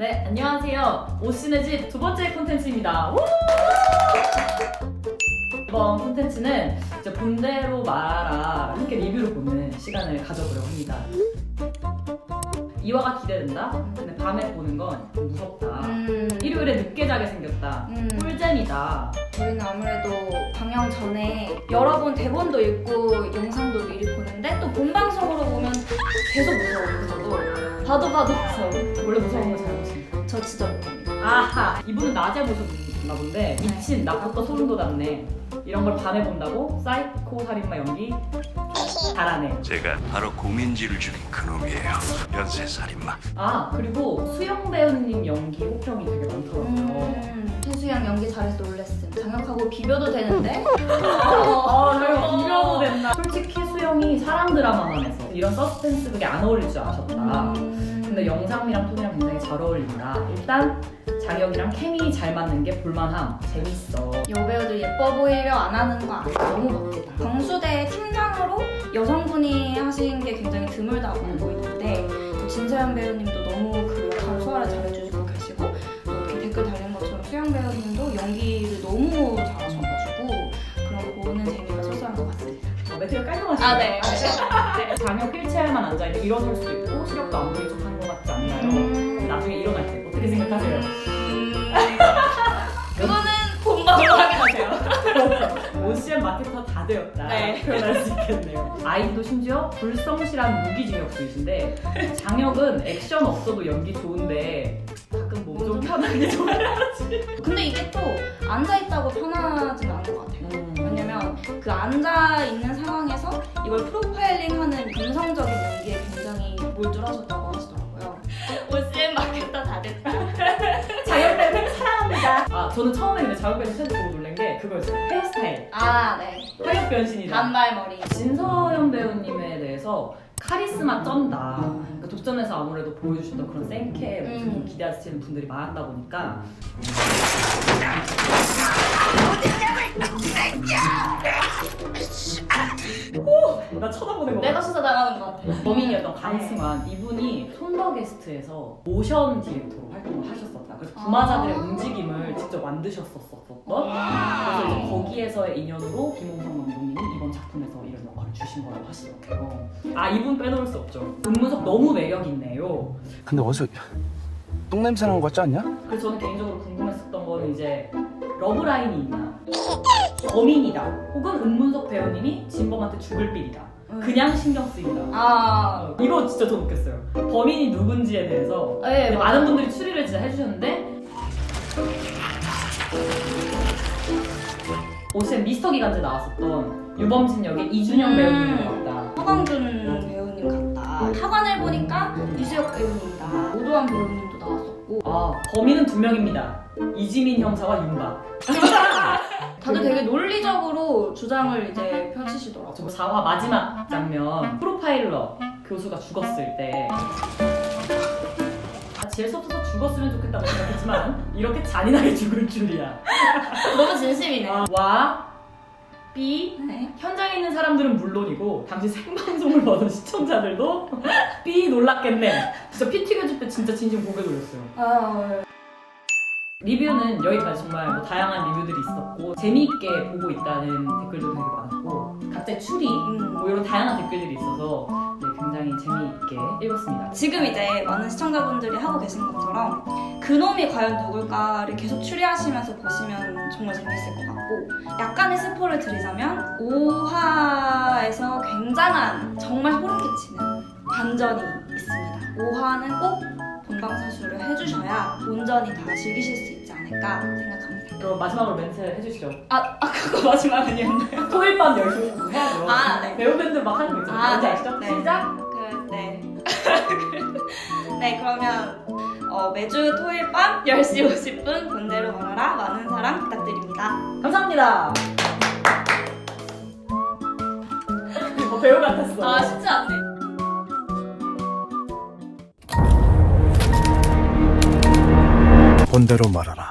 네, 안녕하세요. 오신의 집두 번째 콘텐츠입니다. 우! 이번 콘텐츠는 이제 본대로 말아라 함께 리뷰를 보는 시간을 가져보려고 합니다. 이화가 기대된다. 근데 밤에 보는 건 무섭다. 음, 일요일에 늦게 자게 생겼다. 음, 꿀잼이다. 저희는 아무래도 방영 전에 여러 번 대본도 읽고 영상도 미리 보는데 또 본방송으로 보면 계속 무서워요. 저도 봐도 봐도 무서워. 원래 무서운 거 잘 보십니까? 저 진짜 못합니다. 아하! 이분은 낮에 보셨나 본데 미친 나부터 소름 돋았네. 이런 걸 밤에 본다고? 사이코 살인마 연기? 잘하네. 제가 바로 고민지를 죽인 그놈이에요. 연쇄살인마. 아 그리고 수영 배우님 연기 호평이 되게 많더라고요. 음, 최수영 연기 잘해서 놀랬음. 장혁하고 비벼도 되는데? 아 내가 비벼도 된다. 솔직히 수영이 사랑 드라마만 해서 이런 서스펜스 극에 안 어울릴 줄 아셨다. 음, 근데 영상이랑 톤이랑 굉장히 잘 어울린다. 일단 장혁이랑 케미 잘 맞는 게 볼만함. 재밌어. 여배우들 예뻐 보이려 안 하는 거 아니야. 너무 멋지다. 광수대 팀장으로 여성분이 하신 게 굉장히 드물다고 알고 있는데 또 진서연 배우님도 너무 매트가 깔끔하시네. 아, 네. 장혁 휠체어만 앉아있고 일어설 수도 있고 시력도 안 보이는 척 하는 것 같지 않나요? 음. 나중에 일어날 때 어떻게 생각하세요? 음, 그거는 본방으로 확인하세요. OCM 마케터 다 되었다. 네. 표현할 수 있겠네요. 아이도 심지어 불성실한 무기징역수이신데 장혁은 액션 없어도 연기 좋은데 가끔 몸 좀 편하게 좀 해야지. 근데 이게 또 앉아있다고 편하진 않은 것 같아요. 음. 왜냐면 그 앉아 있는 상황에서 이걸 프로파일링하는 감성적인 연기에 굉장히 몰두하셨다고 하시더라고요. OCM 마케터 다 됐다. 배우 사랑합니다. 아 저는 처음에 근데 배우 최저 보고 놀란 게 그거였어요. 헤어스타일. 아 네. 활력 변신이다. 단발머리. 진서연 배우님에 대해서 카리스마 쩐다. 그러니까 독전에서 아무래도 보여주셨던 그런 생캐 모습 음. 기대하시는 분들이 많았다 보니까 같아. 범인이었던 강승환 이분이 톤더 게스트에서 모션 디렉터로 활동을 하셨었다. 그래서 부마자들의 아. 움직임을 직접 만드셨었었던. 그래서 이제 거기에서의 인연으로 김홍성 감독님이 이번 작품에서 이런 역할을 주신 거라고 하시더라고요. 아 이분 빼놓을 수 없죠. 은문석 너무 매력 있네요. 근데 어디서 똥냄새 나는 것 같지 않냐? 그래서 저는 개인적으로 궁금했었던 거는 이제 러브라인이 있나? 범인이다. 혹은 은문석 배우님이 진범한테 죽을 빌이다. 음. 그냥 신경 쓰인다. 아. 어, 이거 진짜 좀 웃겼어요. 범인이 누군지에 대해서 네. 많은 분들이 추리를 진짜 해주셨는데 옷에 미스터 기간제 나왔었던 유범진 역의 이준영 음. 배우님인 것 같다. 허광준 배우님 같다. 타관을 보니까 이수혁 배우님이다. 오도환 배우님도 나왔었고 아 범인은 두 명입니다. 이지민 형사와 윤박. 다들 되게 논리적으로 주장을 이제 펼치시더라고요. 저 4화 마지막 장면 프로파일러 교수가 죽었을 때 아, 지을 수 없어서 죽었으면 좋겠다고 생각했지만 이렇게 잔인하게 죽을 줄이야. 너무 진심이네. 와, B, 네. 현장에 있는 사람들은 물론이고 당시 생방송을 보던 시청자들도 B 놀랐겠네. 진짜 피 튀겨질 때 진짜 진심 고개 돌렸어요. 아, 리뷰는 여기까지 정말 뭐 다양한 리뷰들이 있었고 재미있게 보고 있다는 댓글도 되게 많았고 각자의 추리 음. 뭐 이런 다양한 댓글들이 있어서 네, 굉장히 재미있게 읽었습니다. 지금 이제 많은 시청자분들이 하고 계신 것처럼 그놈이 과연 누굴까를 계속 추리하시면서 보시면 정말 재밌을 것 같고 약간의 스포를 드리자면 5화에서 굉장한 정말 소름 끼치는 반전이 있습니다. 5화는 꼭 본방사수를 해주셔야 온전히 다 즐기실 수 있지 않을까 생각합니다. 그럼 마지막으로 멘트 해주시죠. 아, 아까 그 마지막 아니었나요? 토요일 밤 10시 꼭 해야죠. 아, 네. 배우밴드 막 하는 거 있잖아요. 아, 뭔지 네. 아시죠? 네. 시작! 그, 네. 네, 그러면 어, 매주 토요일 밤 10시 50분 본대로 말하라 많은 사랑 부탁드립니다. 감사합니다. 어, 배우 같았어. 아, 쉽지 않네. 본대로 말하라.